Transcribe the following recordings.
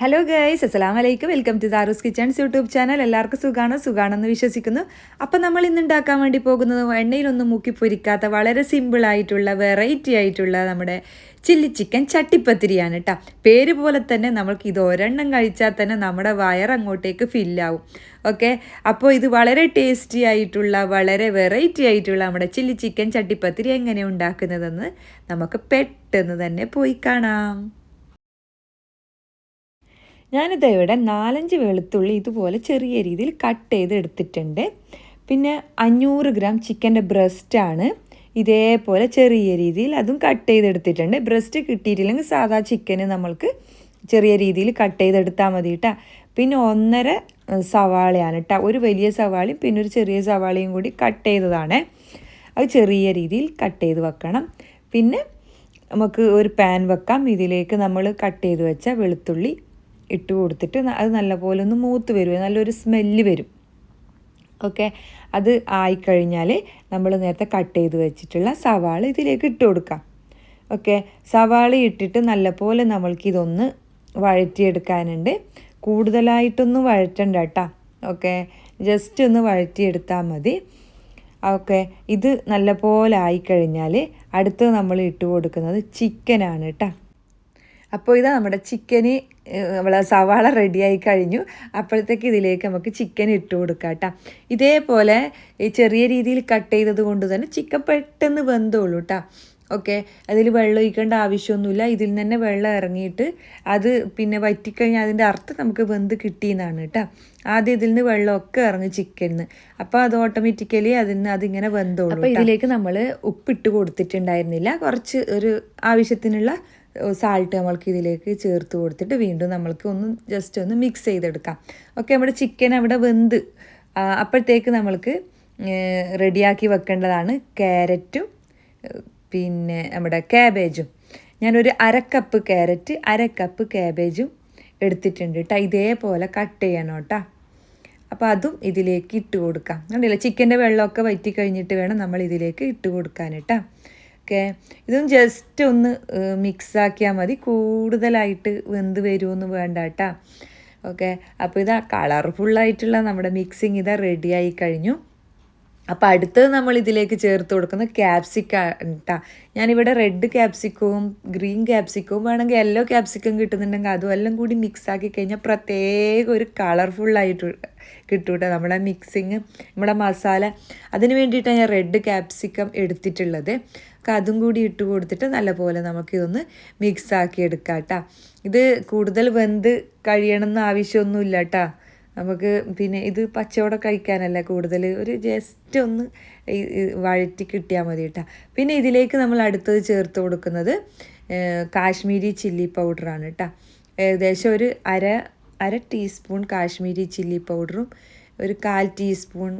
Hello guys അസ്സലാം വലൈക്കും welcome to Daroos kitchens YouTube channel എല്ലാവർക്കും സുഖാണോ? സുഖാണെന്ന് വിശ്വസിക്കുന്നു. അപ്പം നമ്മൾ ഇന്ന് ഉണ്ടാക്കാൻ വേണ്ടി പോകുന്നത് എണ്ണയിലൊന്നും മുക്കി പൊരിക്കാത്ത വളരെ സിമ്പിളായിട്ടുള്ള വെറൈറ്റി ആയിട്ടുള്ള നമ്മുടെ ചില്ലി ചിക്കൻ ചട്ടിപ്പത്തിരിയാണ് കേട്ടോ. പേര് പോലെ തന്നെ നമ്മൾക്ക് ഇത് ഒരെണ്ണം കഴിച്ചാൽ തന്നെ നമ്മുടെ വയർ അങ്ങോട്ടേക്ക് ഫില്ലാവും ഓക്കെ അപ്പോൾ ഇത് വളരെ ടേസ്റ്റി ആയിട്ടുള്ള വളരെ വെറൈറ്റി ആയിട്ടുള്ള നമ്മുടെ ചില്ലി ചിക്കൻ ചട്ടിപ്പത്തിരി എങ്ങനെ ഉണ്ടാക്കുന്നതെന്ന് നമുക്ക് പെട്ടെന്ന് തന്നെ പോയി കാണാം. ഞാനിത് ഇവിടെ നാലഞ്ച് വെളുത്തുള്ളി ഇതുപോലെ ചെറിയ രീതിയിൽ കട്ട് ചെയ്ത് എടുത്തിട്ടുണ്ട് പിന്നെ അഞ്ഞൂറ് ഗ്രാം ചിക്കന്റെ ബ്രസ്റ്റാണ് ഇതേപോലെ ചെറിയ രീതിയിൽ അതും കട്ട് ചെയ്തെടുത്തിട്ടുണ്ട്. ബ്രസ്റ്റ് കിട്ടിയിട്ടില്ലെങ്കിൽ സാധാ ചിക്കന് നമ്മൾക്ക് ചെറിയ രീതിയിൽ കട്ട് ചെയ്തെടുത്താൽ മതി കേട്ടോ പിന്നെ ഒന്നര സവാളയാണ് കേട്ടോ ഒരു വലിയ സവാളയും പിന്നെ ഒരു ചെറിയ സവാളയും കൂടി കട്ട് ചെയ്തതാണ്. അത് ചെറിയ രീതിയിൽ കട്ട് ചെയ്ത് വെക്കണം. പിന്നെ നമുക്ക് ഒരു പാൻ വെക്കാം. ഇതിലേക്ക് നമ്മൾ കട്ട് ചെയ്ത് വെച്ച വെളുത്തുള്ളി ഇട്ട് കൊടുത്തിട്ട് അത് നല്ലപോലെ ഒന്ന് മൂത്ത് വരും. നല്ലൊരു സ്മെല്ല് വരും. ഓക്കെ അത് ആയിക്കഴിഞ്ഞാൽ നമ്മൾ നേരത്തെ കട്ട് ചെയ്ത് വെച്ചിട്ടുള്ള സവാള ഇതിലേക്ക് ഇട്ട് കൊടുക്കാം. ഓക്കെ സവാള ഇട്ടിട്ട് നല്ലപോലെ നമ്മൾക്കിതൊന്ന് വഴറ്റിയെടുക്കാനുണ്ട്. കൂടുതലായിട്ടൊന്നും വഴറ്റണ്ട കേട്ടോ ഓക്കെ ജസ്റ്റ് ഒന്ന് വഴറ്റിയെടുത്താൽ മതി. ഓക്കെ ഇത് നല്ലപോലെ ആയിക്കഴിഞ്ഞാൽ അടുത്ത് നമ്മൾ ഇട്ട് കൊടുക്കുന്നത് ചിക്കനാണ് കേട്ടോ അപ്പോൾ ഇതാ നമ്മുടെ ചിക്കന് നമ്മളെ സവാള റെഡിയായി കഴിഞ്ഞു. അപ്പോഴത്തേക്ക് ഇതിലേക്ക് നമുക്ക് ചിക്കൻ ഇട്ട് കൊടുക്കാം കേട്ടോ. ഇതേപോലെ ഈ ചെറിയ രീതിയിൽ കട്ട് ചെയ്തത് കൊണ്ട് തന്നെ ചിക്കൻ പെട്ടെന്ന് വെന്തോളൂ കേട്ടോ. ഓക്കെ? അതിൽ വെള്ളം ഒഴിക്കേണ്ട ആവശ്യമൊന്നുമില്ല. ഇതിൽ തന്നെ വെള്ളം ഇറങ്ങിയിട്ട് അത് പിന്നെ വറ്റിക്കഴിഞ്ഞാൽ അതിന്റെ അർത്ഥം നമുക്ക് വെന്ത് കിട്ടിയെന്നാണ് കേട്ടോ. ആദ്യം ഇതിൽ നിന്ന് വെള്ളമൊക്കെ ഇറങ്ങി ചിക്കനിന്ന്. അപ്പോൾ അത് ഓട്ടോമാറ്റിക്കലി അതിൽ നിന്ന് അതിങ്ങനെ വെന്തോളൂ അപ്പോൾ ഇതിലേക്ക് നമ്മൾ ഉപ്പിട്ട് കൊടുത്തിട്ടുണ്ടായിരുന്നില്ല. കുറച്ച് ഒരു ആവശ്യത്തിനുള്ള സാൾട്ട് നമ്മൾക്ക് ഇതിലേക്ക് ചേർത്ത് കൊടുത്തിട്ട് വീണ്ടും നമ്മൾക്ക് ഒന്ന് ജസ്റ്റ് ഒന്ന് മിക്സ് ചെയ്തെടുക്കാം. ഓക്കെ നമ്മുടെ ചിക്കൻ അവിടെ വെന്ത് അപ്പോഴത്തേക്ക് നമ്മൾക്ക് റെഡിയാക്കി വെക്കേണ്ടതാണ് ക്യാരറ്റും പിന്നെ നമ്മുടെ ക്യാബേജും ഞാനൊരു അരക്കപ്പ് ക്യാരറ്റ് അരക്കപ്പ് ക്യാബേജും എടുത്തിട്ടുണ്ട് കേട്ടോ ഇതേപോലെ കട്ട് ചെയ്യണം കേട്ടോ അപ്പോൾ അതും ഇതിലേക്ക് ഇട്ട് കൊടുക്കാം. കണ്ടില്ല? ചിക്കന്റെ വെള്ളമൊക്കെ വറ്റി കഴിഞ്ഞിട്ട് വേണം നമ്മൾ ഇതിലേക്ക് ഇട്ട് കൊടുക്കാൻ കേട്ടോ ഓക്കെ ഇതും ജസ്റ്റ് ഒന്ന് മിക്സാക്കിയാൽ മതി. കൂടുതലായിട്ട് വെന്ത് വരുമെന്ന് വേണ്ട കേട്ടോ ഓക്കെ. അപ്പോൾ ഇതാ കളർഫുള്ളായിട്ടുള്ള നമ്മുടെ മിക്സിങ് ഇതാ റെഡിയായി കഴിഞ്ഞു. അപ്പോൾ അടുത്തത് നമ്മൾ ഇതിലേക്ക് ചേർത്ത് കൊടുക്കുന്ന ക്യാപ്സിക്ക കേട്ടോ ഞാനിവിടെ റെഡ് ക്യാപ്സിക്കവും ഗ്രീൻ ക്യാപ്സിക്കവും വേണമെങ്കിൽ യെല്ലോ ക്യാപ്സിക്കം കിട്ടുന്നുണ്ടെങ്കിൽ അതും എല്ലാം കൂടി മിക്സ് ആക്കി കഴിഞ്ഞാൽ പ്രത്യേക ഒരു കളർഫുള്ളായിട്ട് കിട്ടും കേട്ടോ നമ്മുടെ മിക്സിങ് നമ്മുടെ മസാല അതിന് വേണ്ടിയിട്ടാണ് ഞാൻ റെഡ് ക്യാപ്സിക്കം എടുത്തിട്ടുള്ളത്. അതും കൂടി ഇട്ട് കൊടുത്തിട്ട് നല്ലപോലെ നമുക്കിതൊന്ന് മിക്സ് ആക്കി എടുക്കാം കേട്ടോ ഇത് കൂടുതൽ വെന്ത് കഴിയണമെന്ന് ആവശ്യമൊന്നുമില്ല കേട്ടോ നമുക്ക് പിന്നെ ഇത് പച്ചവട കഴിക്കാനല്ല കൂടുതൽ. ഒരു ജസ്റ്റ് ഒന്ന് വഴറ്റി കിട്ടിയാൽ മതി കേട്ടോ. പിന്നെ ഇതിലേക്ക് നമ്മൾ അടുത്തത് ചേർത്ത് കൊടുക്കുന്നത് കാശ്മീരി ചില്ലി പൗഡറാണ് കേട്ടോ. ഏകദേശം ഒരു അര അര ടീസ്പൂൺ കാശ്മീരി ചില്ലി പൗഡറും ഒരു കാൽ ടീസ്പൂൺ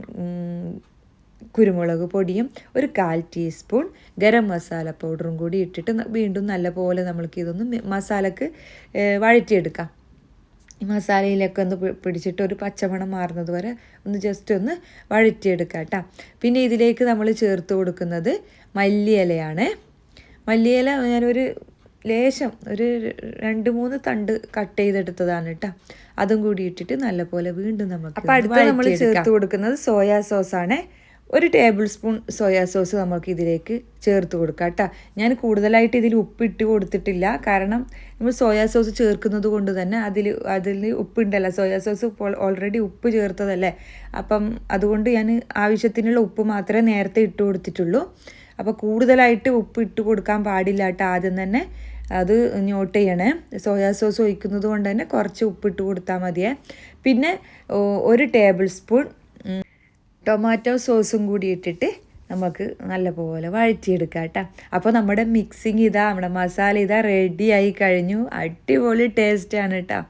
കുരുമുളക് പൊടിയും ഒരു കാൽ ടീസ്പൂൺ ഗരം മസാല പൗഡറും കൂടി ഇട്ടിട്ട് വീണ്ടും നല്ലപോലെ നമ്മൾക്ക് ഇതൊന്ന് മസാലക്ക് വഴറ്റിയെടുക്കാം. മസാലയിലൊക്കെ ഒന്ന് പിടിച്ചിട്ട് ഒരു പച്ചമണം മാറുന്നത് വരെ ഒന്ന് ജസ്റ്റ് ഒന്ന് വഴറ്റിയെടുക്കാം കേട്ടോ. പിന്നെ ഇതിലേക്ക് നമ്മൾ ചേർത്ത് കൊടുക്കുന്നത് മല്ലിയിലയാണ്. മല്ലിയില ഞാനൊരു ലേശം ഒരു രണ്ട് മൂന്ന് തണ്ട് കട്ട് ചെയ്തെടുത്തതാണ് കേട്ടോ. അതും കൂടി ഇട്ടിട്ട് നല്ലപോലെ വീണ്ടും നമുക്ക് അപ്പോൾ അടുത്ത നമ്മൾ ചേർത്ത് കൊടുക്കുന്നത് സോയാ സോസാണ്. ഒരു ടേബിൾ സ്പൂൺ സോയാ സോസ് നമുക്ക് ഇതിലേക്ക് ചേർത്ത് കൊടുക്കാം കേട്ടോ. ഞാൻ കൂടുതലായിട്ട് ഇതിൽ ഉപ്പിട്ട് കൊടുത്തിട്ടില്ല. കാരണം നമ്മൾ സോയാ സോസ് ചേർക്കുന്നത് കൊണ്ട് തന്നെ അതിൽ അതിൽ ഉപ്പുണ്ടല്ലോ. സോയാ സോസ് ഓൾറെഡി ഉപ്പ് ചേർത്തതല്ലേ? അപ്പം അതുകൊണ്ട് ഞാൻ ആവശ്യത്തിനുള്ള ഉപ്പ് മാത്രമേ നേരത്തെ ഇട്ട് കൊടുത്തിട്ടുള്ളൂ. അപ്പോൾ കൂടുതലായിട്ട് ഉപ്പ് ഇട്ട് കൊടുക്കാൻ പാടില്ല കേട്ടോ ആദ്യം തന്നെ. അത് നോട്ട് ചെയ്യണേ. സോയാ സോസ് ഒഴിക്കുന്നത് കൊണ്ട് തന്നെ കുറച്ച് ഉപ്പിട്ട് കൊടുത്താൽ മതിയേ. പിന്നെ ഒരു ടേബിൾ സ്പൂൺ ടൊമാറ്റോ സോസും കൂടി ഇട്ടിട്ട് നമുക്ക് നല്ലപോലെ വഴറ്റിയെടുക്കാം കേട്ടോ. അപ്പോൾ നമ്മുടെ മിക്സിങ് ഇതാ നമ്മുടെ മസാല ഇതാ റെഡിയായി കഴിഞ്ഞു. അടിപൊളി ടേസ്റ്റാണ് കേട്ടോ.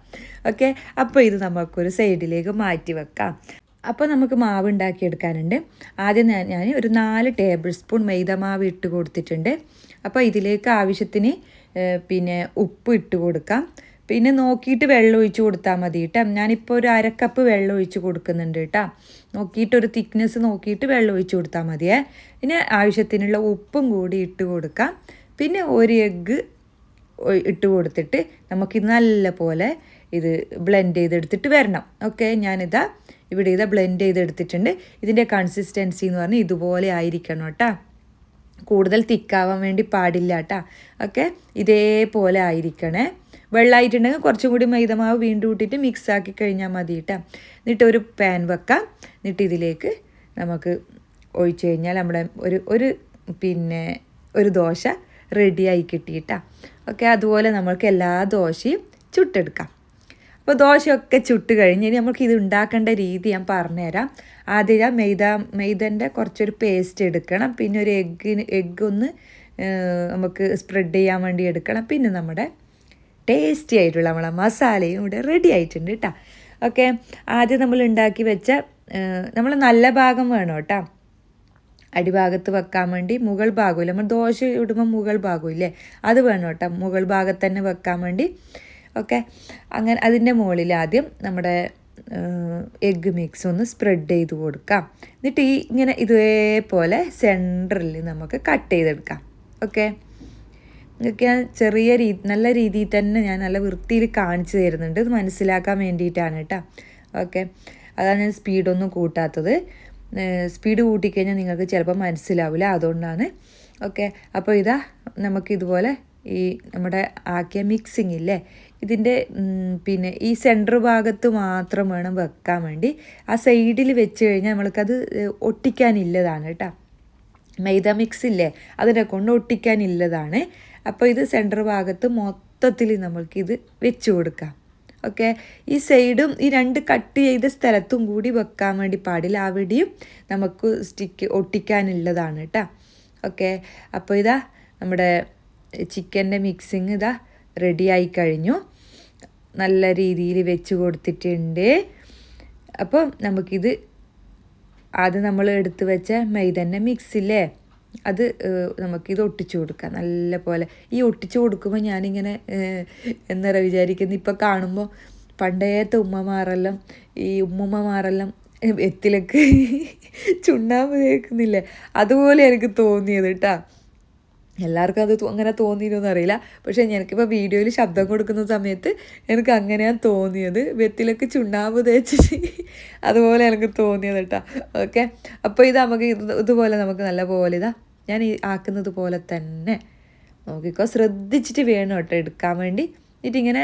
ഓക്കെ അപ്പോൾ ഇത് നമുക്കൊരു സൈഡിലേക്ക് മാറ്റി വെക്കാം. അപ്പോൾ നമുക്ക് മാവ് ഉണ്ടാക്കിയെടുക്കാനുണ്ട്. ആദ്യം ഞാൻ ഒരു നാല് ടേബിൾ സ്പൂൺ മൈദ മാവ് ഇട്ട് കൊടുത്തിട്ടുണ്ട്. അപ്പോൾ ഇതിലേക്ക് ആവശ്യത്തിന് പിന്നെ ഉപ്പ് ഇട്ട് കൊടുക്കാം. പിന്നെ നോക്കിയിട്ട് വെള്ളം ഒഴിച്ച് കൊടുത്താൽ മതി കേട്ടോ ഞാനിപ്പോൾ ഒരു അരക്കപ്പ് വെള്ളം ഒഴിച്ച് കൊടുക്കുന്നുണ്ട് കേട്ടോ നോക്കിയിട്ട് ഒരു തിക്നെസ് നോക്കിയിട്ട് വെള്ളം ഒഴിച്ച് കൊടുത്താൽ മതിയേ പിന്നെ ആവശ്യത്തിനുള്ള ഉപ്പും കൂടി ഇട്ട് കൊടുക്കാം. പിന്നെ ഒരു എഗ്ഗ് ഇട്ട് കൊടുത്തിട്ട് നമുക്ക് നല്ല പോലെ ഇത് ബ്ലെൻഡ് ചെയ്തെടുത്തിട്ട് വരണം. ഓക്കെ ഞാനിതാ ഇവിടെ ഇതാ ബ്ലെൻഡ് ചെയ്തെടുത്തിട്ടുണ്ട്. ഇതിന്റെ കൺസിസ്റ്റൻസി എന്ന് പറഞ്ഞാൽ ഇതുപോലെ ആയിരിക്കണം കേട്ടോ കൂടുതൽ തിക്കാവാൻ വേണ്ടി പാടില്ല കേട്ടോ ഓക്കെ ഇതേപോലെ ആയിരിക്കണേ. വെള്ളമായിട്ടുണ്ടെങ്കിൽ കുറച്ചും കൂടി മൈദമാവ് വീണ്ടും ഇട്ടിട്ട് മിക്സ് ആക്കി കഴിഞ്ഞാൽ മതി കേട്ടോ എന്നിട്ട് ഒരു പാൻ വെക്കാം. എന്നിട്ട് ഇതിലേക്ക് നമുക്ക് ഒഴിച്ചു കഴിഞ്ഞാൽ നമ്മുടെ ഒരു ഒരു പിന്നെ ഒരു ദോശ റെഡിയായി കിട്ടിയിട്ടാ ഓക്കെ അതുപോലെ നമ്മൾക്ക് എല്ലാ ദോശയും ചുട്ടെടുക്കാം. അപ്പോൾ ദോശയൊക്കെ ചുട്ട് കഴിഞ്ഞ് ഇനി നമുക്ക് ഇത് ഉണ്ടാക്കേണ്ട രീതി ഞാൻ പറഞ്ഞുതരാം. ആദ്യം ഞാൻ മെയ്ത മെയ്തന്റെ കുറച്ചൊരു പേസ്റ്റ് എടുക്കണം. പിന്നെ ഒരു എഗ്ഗിന് എഗ്ഗ് ഒന്ന് നമുക്ക് സ്പ്രെഡ് ചെയ്യാൻ വേണ്ടി എടുക്കണം. പിന്നെ നമ്മുടെ ടേസ്റ്റി ആയിട്ടുള്ള നമ്മളെ മസാലയും ഇവിടെ റെഡി ആയിട്ടുണ്ട് കേട്ടോ ഓക്കെ ആദ്യം നമ്മൾ ഉണ്ടാക്കി വെച്ച നമ്മൾ നല്ല ഭാഗം വേണം കേട്ടോ അടിഭാഗത്ത് വെക്കാൻ വേണ്ടി മുകൾ ഭാഗമില്ല? നമ്മൾ ദോശ ഇടുമ്പോൾ മുകൾ ഭാഗമില്ലേ? അത് വേണം കേട്ടോ മുകൾ ഭാഗത്ത് തന്നെ വെക്കാൻ വേണ്ടി. ഓക്കെ അങ്ങനെ അതിന്റെ മുകളിൽ ആദ്യം നമ്മുടെ എഗ്ഗ് മിക്സ് ഒന്ന് സ്പ്രെഡ് ചെയ്ത് കൊടുക്കാം. എന്നിട്ട് ഈ ഇങ്ങനെ ഇതേപോലെ സെന്ററിൽ നമുക്ക് കട്ട് ചെയ്തെടുക്കാം. ഓക്കെ ഇതൊക്കെ ചെറിയ രീ നല്ല രീതിയിൽ തന്നെ ഞാൻ നല്ല വൃത്തിയിൽ കാണിച്ചു തരുന്നുണ്ട്. ഇത് മനസ്സിലാക്കാൻ വേണ്ടിയിട്ടാണ് കേട്ടോ. ഓക്കെ. അതാണ് ഞാൻ സ്പീഡൊന്നും കൂട്ടാത്തത്. സ്പീഡ് കൂട്ടിക്കഴിഞ്ഞാൽ നിങ്ങൾക്ക് ചിലപ്പോൾ മനസ്സിലാവില്ല. അതുകൊണ്ടാണ്. ഓക്കെ. അപ്പോൾ ഇതാ നമുക്കിതുപോലെ ഈ നമ്മുടെ ആക്കിയ മിക്സിങ് ഇല്ലേ? ഇതിന്റെ പിന്നെ ഈ സെന്റർ ഭാഗത്ത് മാത്രം വേണം വെക്കാൻ വേണ്ടി. ആ സൈഡിൽ വെച്ച് കഴിഞ്ഞാൽ നമ്മൾക്കത് ഒട്ടിക്കാനില്ലതാണ് കേട്ടോ. മൈദ മിക്സ് ഇല്ലേ? അതിനെ കൊണ്ട് ഒട്ടിക്കാനില്ലതാണ് അപ്പോൾ ഇത് സെന്റർ ഭാഗത്ത് മൊത്തത്തിൽ നമ്മൾക്കിത് വെച്ച് കൊടുക്കാം. ഓക്കെ ഈ സൈഡും ഈ രണ്ട് കട്ട് ചെയ്ത സ്ഥലത്തും കൂടി വെക്കാൻ വേണ്ടി പാടില്ല. അവിടെയും നമുക്ക് സ്റ്റിക്ക് ഒട്ടിക്കാനുള്ളതാണ് കേട്ടോ ഓക്കെ അപ്പോൾ ഇതാ നമ്മുടെ ചിക്കന്റെ മിക്സിങ് ഇതാ റെഡി ആയി കഴിഞ്ഞു. നല്ല രീതിയിൽ വെച്ച് കൊടുത്തിട്ടുണ്ട്. അപ്പം നമുക്കിത് ആദ്യം നമ്മൾ എടുത്തു വെച്ച മൈദന്റെ മിക്സില്ലേ അത് നമുക്കിത് ഒട്ടിച്ചു കൊടുക്കാം. നല്ല പോലെ. ഈ ഒട്ടിച്ചു കൊടുക്കുമ്പോൾ ഞാനിങ്ങനെ എന്താ പറയുക വിചാരിക്കുന്നത് ഇപ്പോൾ കാണുമ്പോൾ പണ്ടേത്തെ ഉമ്മമാരെല്ലാം ഈ ഉമ്മമാരെല്ലാം എത്തിലൊക്കെ ചുണ്ണാമ്പ് തേക്കുന്നില്ലേ അതുപോലെ എനിക്ക് തോന്നിയത് കേട്ടോ എല്ലാവർക്കും അത് അങ്ങനെ തോന്നിയിരുന്നു അറിയില്ല. പക്ഷേ എനിക്കിപ്പോൾ വീഡിയോയിൽ ശബ്ദം കൊടുക്കുന്ന സമയത്ത് എനിക്ക് അങ്ങനെയാണ് തോന്നിയത്. വെത്തിലൊക്കെ ചുണ്ണാമ്പ് തേച്ചിട്ട് അതുപോലെ എനിക്ക് തോന്നിയത് കേട്ടോ. ഓക്കെ? അപ്പോൾ ഇത് നമുക്ക് ഇതുപോലെ നമുക്ക് നല്ല പോലെ ഇതാ ഞാൻ ഈ ആക്കുന്നത് പോലെ തന്നെ നോക്കിക്കോ. ശ്രദ്ധിച്ചിട്ട് വേണം കേട്ടോ എടുക്കാൻ വേണ്ടി. എന്നിട്ടിങ്ങനെ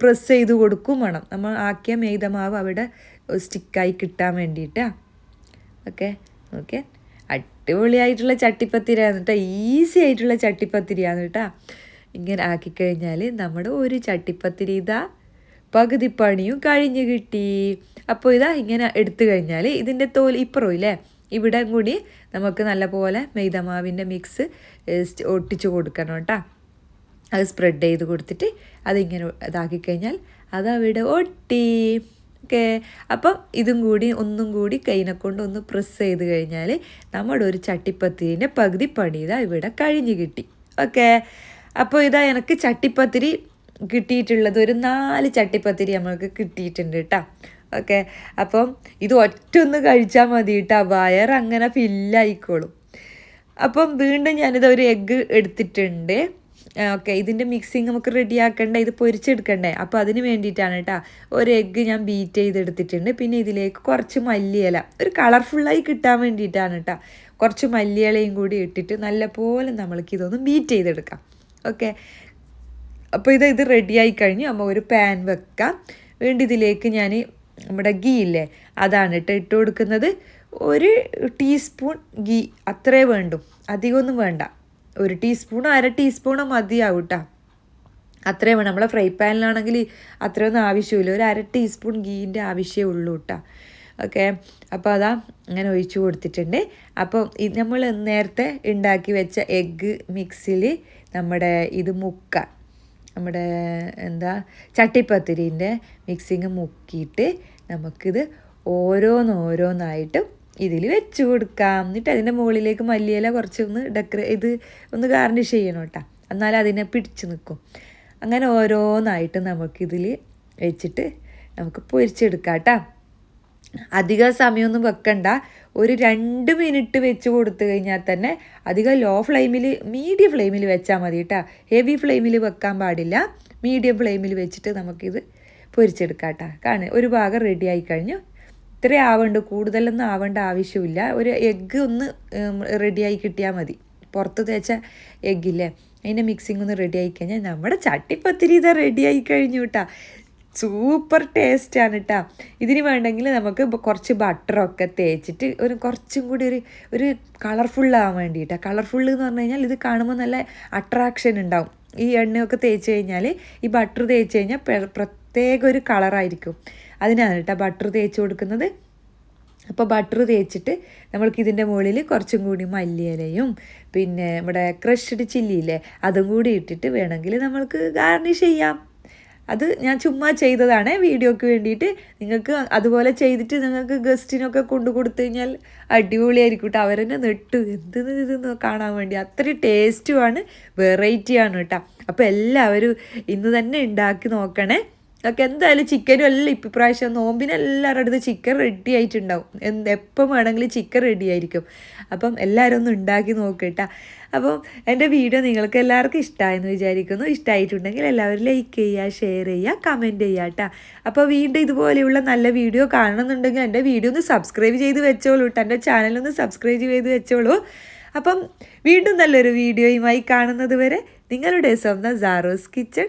പ്രസ് ചെയ്ത് കൊടുക്കും വേണം. നമ്മൾ ആക്കിയ മെയ്തമാവ് അവിടെ സ്റ്റിക്കായി കിട്ടാൻ വേണ്ടിയിട്ടാണ് ഓക്കെ? ഓക്കെ അടിപൊളിയായിട്ടുള്ള ചട്ടിപ്പത്തിരിയാണ് കേട്ടോ ഈസി ആയിട്ടുള്ള ചട്ടിപ്പത്തിരിയാണ് കേട്ടോ ഇങ്ങനെ ആക്കിക്കഴിഞ്ഞാൽ നമ്മുടെ ഒരു ചട്ടിപ്പത്തിരി ഇതാ പകുതി പണിയും കഴിഞ്ഞ് കിട്ടി. അപ്പോൾ ഇതാ ഇങ്ങനെ എടുത്തു കഴിഞ്ഞാൽ ഇതിന്റെ തോൽ ഇപ്പുറം ഇല്ലേ? ഇവിടെ കൂടി നമുക്ക് നല്ലപോലെ മെയ്തമാവിന്റെ മിക്സ് ഒട്ടിച്ച് കൊടുക്കണം കേട്ടോ അത് സ്പ്രെഡ് ചെയ്ത് കൊടുത്തിട്ട് അതിങ്ങനെ ഇതാക്കി കഴിഞ്ഞാൽ അതവിടെ ഒട്ടി. ഓക്കെ. അപ്പം ഇതും കൂടി ഒന്നും കൂടി കൈനെ കൊണ്ട് ഒന്ന് പ്രസ് ചെയ്ത് കഴിഞ്ഞാൽ നമ്മുടെ ഒരു ചട്ടിപ്പത്തിരിന്റെ പകുതി പണി ഇതാ ഇവിടെ കഴിഞ്ഞ് കിട്ടി. ഓക്കെ. അപ്പോൾ ഇതാ എനിക്ക് ചട്ടിപ്പത്തിരി കിട്ടിയിട്ടുള്ളത്. ഒരു നാല് ചട്ടിപ്പത്തിരി നമ്മൾക്ക് കിട്ടിയിട്ടുണ്ട് കേട്ടോ ഓക്കെ. അപ്പം ഇത് ഒറ്റ ഒന്ന് കഴിച്ചാൽ മതി കേട്ടോ വയർ അങ്ങനെ ഫില്ലായിക്കോളും അപ്പം വീണ്ടും ഞാനിത് ഒരു എഗ്ഗ് എടുത്തിട്ടുണ്ട്. ഓക്കെ ഇതിന്റെ മിക്സിങ് നമുക്ക് റെഡിയാക്കണ്ട ഇത് പൊരിച്ചെടുക്കണ്ടേ? അപ്പോൾ അതിന് വേണ്ടിയിട്ടാണ് കേട്ടോ ഒരു എഗ്ഗ് ഞാൻ ബീറ്റ് ചെയ്തെടുത്തിട്ടുണ്ട്. പിന്നെ ഇതിലേക്ക് കുറച്ച് മല്ലിയില. ഒരു കളർഫുള്ളായി കിട്ടാൻ വേണ്ടിയിട്ടാണ് കേട്ടോ കുറച്ച് മല്ലിയിലയും കൂടി ഇട്ടിട്ട് നല്ലപോലെ നമ്മൾക്ക് ഇതൊന്ന് ബീറ്റ് ചെയ്തെടുക്കാം. ഓക്കെ അപ്പോൾ ഇത് ഇത് റെഡിയായി കഴിഞ്ഞ്. നമ്മൾ ഒരു പാൻ വെക്കാം. വേണ്ടി ഇതിലേക്ക് ഞാൻ നമ്മുടെ ഗീ ഇല്ലേ അതാണ് കേട്ടോ ഇട്ട് കൊടുക്കുന്നത്. ഒരു ടീസ്പൂൺ ഗീ അത്രേ വേണ്ടു. അധികമൊന്നും വേണ്ട. ഒരു ടീസ്പൂൺ അര ടീസ്പൂൺ മതിയാവും കേട്ടോ അത്രയും വേണം. നമ്മളെ ഫ്രൈ പാനിലാണെങ്കിൽ അത്രയൊന്നും ആവശ്യമില്ല. ഒരു അര ടീസ്പൂൺ ഗീന്റെ ആവശ്യമേ ഉള്ളൂ കേട്ടോ ഓക്കെ? അപ്പോൾ അതാ അങ്ങനെ ഒഴിച്ചു കൊടുത്തിട്ടുണ്ട്. അപ്പോൾ ഇത് നമ്മൾ നേരത്തെ ഉണ്ടാക്കി വെച്ച എഗ്ഗ് മിക്സിൽ നമ്മുടെ ഇത് മുക്ക നമ്മുടെ എന്താ ചട്ടിപ്പത്തിരിന്റെ മിക്സിങ് മുക്കിയിട്ട് നമുക്കിത് ഓരോന്നോരോന്നായിട്ടും ഇതിൽ വെച്ച് കൊടുക്കാം. എന്നിട്ട് അതിന്റെ മുകളിലേക്ക് മല്ലിയില കുറച്ച് ഒന്ന് ഡെക്കറേ ഇത് ഒന്ന് ഗാർണിഷ് ചെയ്യണം കേട്ടോ എന്നാൽ അതിനെ പിടിച്ച് നിൽക്കും അങ്ങനെ ഓരോന്നായിട്ട് നമുക്കിതിൽ വെച്ചിട്ട് നമുക്ക് പൊരിച്ചെടുക്കാം കേട്ടോ അധിക സമയമൊന്നും വെക്കണ്ട. ഒരു രണ്ട് മിനിറ്റ് വെച്ച് കൊടുത്തു കഴിഞ്ഞാൽ തന്നെ അധികം ലോ ഫ്ലെയിമിൽ മീഡിയം ഫ്ലെയിമിൽ വെച്ചാൽ മതി കേട്ടോ ഹെവി ഫ്ലെയിമിൽ വെക്കാൻ പാടില്ല. മീഡിയം ഫ്ലെയിമിൽ വെച്ചിട്ട് നമുക്കിത് പൊരിച്ചെടുക്കാം കേട്ടോ കാണുക? ഒരു ഭാഗം റെഡി ആയി കഴിഞ്ഞു. ഇത്രയും ആവേണ്ട കൂടുതലൊന്നും ആവേണ്ട ആവശ്യമില്ല. ഒരു എഗ്ഗ് ഒന്ന് റെഡിയായി കിട്ടിയാൽ മതി. പുറത്ത് തേച്ച എഗ്ഗില്ലേ അതിന്റെ മിക്സിംഗ് ഒന്ന് റെഡി ആയി കഴിഞ്ഞാൽ നമ്മുടെ ചട്ടിപ്പത്തിരി ഇതാ റെഡിയായി കഴിഞ്ഞു കേട്ടാ സൂപ്പർ ടേസ്റ്റാണ് കേട്ടോ ഇതിന് വേണ്ടെങ്കിൽ നമുക്ക് കുറച്ച് ബട്ടറൊക്കെ തേച്ചിട്ട് ഒരു കുറച്ചും കൂടി ഒരു ഒരു കളർഫുള്ളാകാൻ വേണ്ടിയിട്ടാണ് കളർഫുള്ള് എന്ന് പറഞ്ഞു കഴിഞ്ഞാൽ ഇത് കാണുമ്പോൾ നല്ല അട്രാക്ഷൻ ഉണ്ടാവും. ഈ എണ്ണയൊക്കെ തേച്ച് കഴിഞ്ഞാൽ ഈ ബട്ടർ തേച്ച് കഴിഞ്ഞാൽ പ്രത്യേക ഒരു കളറായിരിക്കും അതിനാണ് കേട്ടോ ബട്ടർ തേച്ച് കൊടുക്കുന്നത്. അപ്പോൾ ബട്ടർ തേച്ചിട്ട് നമ്മൾക്ക് ഇതിന്റെ മുകളിൽ കുറച്ചും കൂടി മല്ലിയിലയും പിന്നെ നമ്മുടെ ക്രഷ്ഡ് ചില്ലിയില്ലേ അതും കൂടി ഇട്ടിട്ട് വേണമെങ്കിൽ നമ്മൾക്ക് ഗാർണിഷ് ചെയ്യാം. അത് ഞാൻ ചുമ്മാ ചെയ്തതാണ് വീഡിയോക്ക് വേണ്ടിയിട്ട്. നിങ്ങൾക്ക് അതുപോലെ ചെയ്തിട്ട് നിങ്ങൾക്ക് ഗസ്റ്റിനൊക്കെ കൊണ്ടു കൊടുത്തു കഴിഞ്ഞാൽ അടിപൊളിയായിരിക്കും കേട്ടോ. അവരെന്നെ നെട്ടു. എന്ത് ഇതെന്ന് കാണാൻ വേണ്ടി. അത്രയും ടേസ്റ്റുമാണ് വെറൈറ്റിയാണ് കേട്ടോ. അപ്പോൾ എല്ലാവരും ഇന്ന് തന്നെ ഉണ്ടാക്കി നോക്കണേ. ഒക്കെ എന്തായാലും ചിക്കനും എല്ലാം ഇപ്പം പ്രാവശ്യം നോമ്പിന് എല്ലാവരുടെ അടുത്ത് ചിക്കൻ റെഡി ആയിട്ടുണ്ടാവും. എന്ത് എപ്പം വേണമെങ്കിലും ചിക്കൻ റെഡി ആയിരിക്കും. അപ്പം എല്ലാവരും ഒന്ന് ഉണ്ടാക്കി നോക്കട്ടാ. അപ്പം എന്റെ വീഡിയോ നിങ്ങൾക്ക് എല്ലാവർക്കും ഇഷ്ടമായെന്ന് വിചാരിക്കുന്നു. ഇഷ്ടമായിട്ടുണ്ടെങ്കിൽ എല്ലാവരും ലൈക്ക് ചെയ്യുക ഷെയർ ചെയ്യുക കമന്റ് ചെയ്യുക കേട്ടോ അപ്പോൾ വീണ്ടും ഇതുപോലെയുള്ള നല്ല വീഡിയോ കാണണമെന്നുണ്ടെങ്കിൽ എന്റെ വീഡിയോ ഒന്ന് സബ്സ്ക്രൈബ് ചെയ്ത് വെച്ചോളൂ കേട്ടോ എന്റെ ചാനലൊന്ന് സബ്സ്ക്രൈബ് ചെയ്ത് വെച്ചോളൂ. അപ്പം വീണ്ടും നല്ലൊരു വീഡിയോയുമായി കാണുന്നത് വരെ നിങ്ങളുടെ സ്വന്തം Saros kitchen